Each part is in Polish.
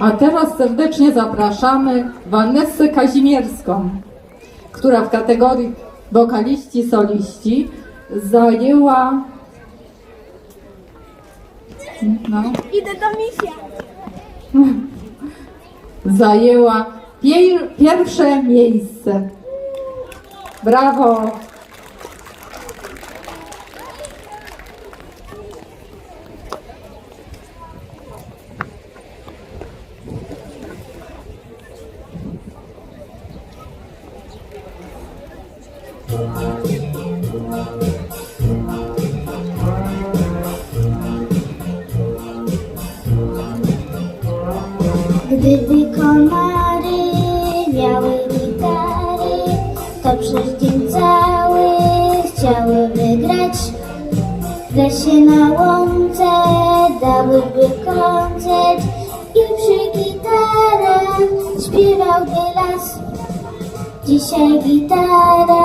A teraz serdecznie zapraszamy Vanessę Kazimierską, która w kategorii wokaliści soliści zajęła no, Idę do misia. zajęła pier pierwsze miejsce. Brawo! Gdyby komary miały gitary, to przez dzień cały chciałyby grać. W lesie na łące dałyby koncert i przy gitarach śpiewałby las. Dzisiaj gitara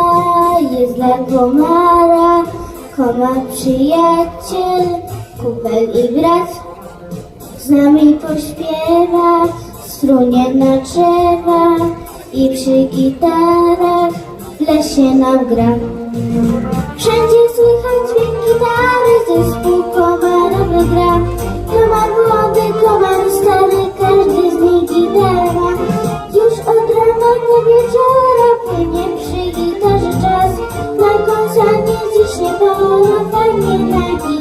jest dla komara, komar przyjaciel, kupel i brat. Z nami pośpiewa, strunie na drzewa i przy gitarach w lesie nam gra. Wszędzie słychać dźwięk gitary, zespół komarowy gra. Komar młody, komar stary, każdy z nich gitarę ma. Już od rana do wieczora płynie przy gitarze czas. Na koncercie dziś nie pora, fajnie na gitarze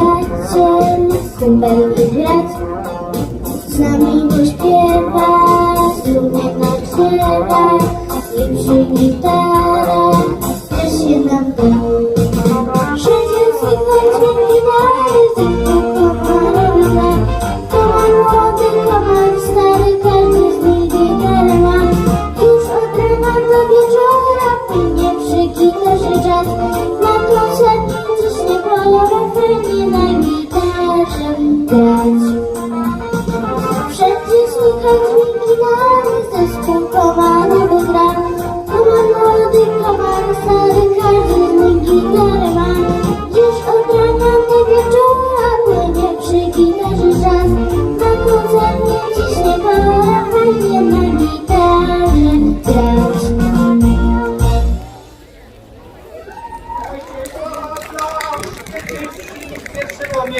Komar przyjaciel, kumpel i brat z nami pośpiewa, struny na drzewach i przy gitarach też się nam da. Wszędzie słychać zespół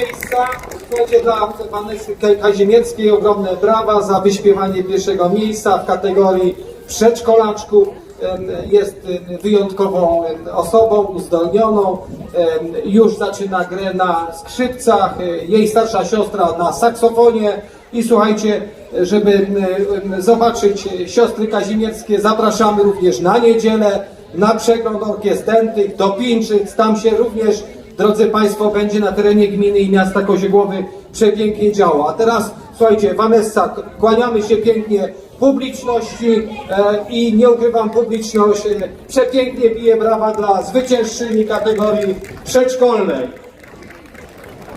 miejsca będzie dla Vanessy Kazimierskiej ogromne brawa za wyśpiewanie pierwszego miejsca w kategorii przedszkolaczków. Jest wyjątkową osobą, uzdolnioną. Już zaczyna grę na skrzypcach, e, jej starsza siostra na saksofonie. I słuchajcie, żeby zobaczyć siostry kazimierskie, zapraszamy również na niedzielę na przegląd orkiestentych do Pińczyc. Tam się również drodzy Państwo, będzie na terenie gminy i miasta Koziegłowy przepięknie działo. A teraz, słuchajcie, Vanessa, kłaniamy się pięknie publiczności e, i nie ukrywam, publiczność e, przepięknie bije brawa dla zwyciężczyni kategorii przedszkolnej.